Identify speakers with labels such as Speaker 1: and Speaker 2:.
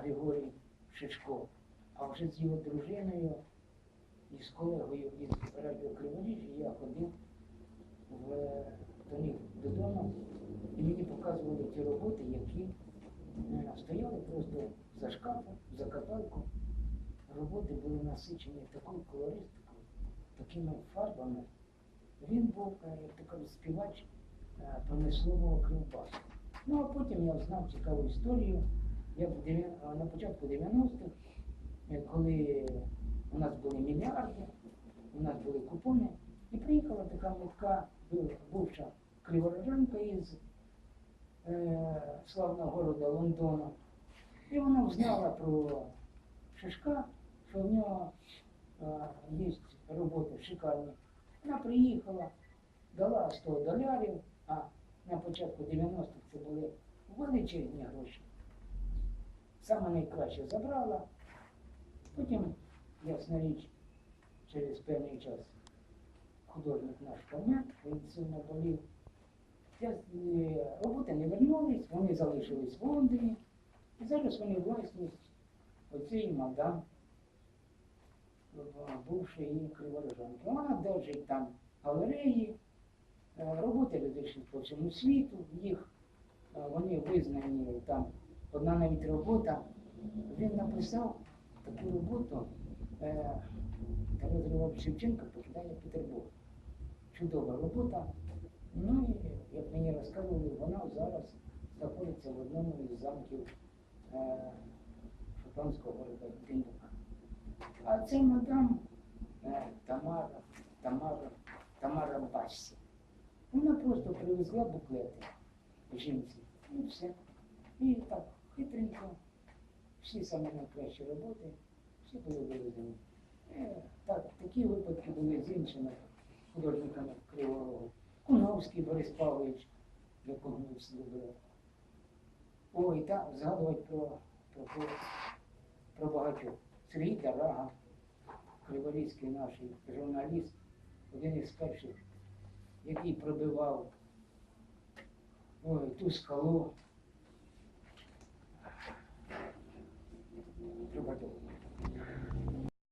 Speaker 1: Григорій Шишко. А вже з його дружиною і з колегою із Радіо Криворіжжя я ходив в, до них додому, і мені показували ті роботи, які е, стояли просто за шкафом, за каталку. Роботи були насичені такою колористикою, такими фарбами. Він був, е, то співач е, промислового кривбасу. Ну а потім я знав цікаву історію, як в на початку 90-х, е, коли у нас були мільярди, у нас були купони, і приїхала така метка бувша криворожанка із е, славного города Лондона. І вона узнала про Шишка, що в нього е, є роботи шикарні. Вона приїхала, дала 100 долярів, а на початку 90-х це були величезні гроші. Саме найкраще забрала. Потім, ясна річ, через певний час художник наш помер, він сильно болів. Е, Роботи не вернулись, вони залишились в Лондоні. І зараз вони власність оцієї мадам, е, бувшої криворожанки. Вона держить там галереї, е, роботи розійшли по всьому світу, їх вони визнані там. Одна навіть робота, він написав таку роботу е, Тарас Григорович Шевченко покидає Петербург. Чудова робота. Ну і, як мені розказували, вона зараз знаходиться в одному із замків е, шотландського города А це мадам е, Тамара, Тамара, Тамара Бассі. Вона просто привезла буклети жінці. І все. І так хитренько, всі саме найкращі роботи, всі були вивезені. Е, так, такі випадки були з іншими художниками Кривого Рогу. Куновський Борис Павлович, якого ми всі любили. Ой, так, згадувати про, про, про, багатьох. Сергій Дарага, криворізький наш журналіст, один із перших, який пробивав ой, ту скалу.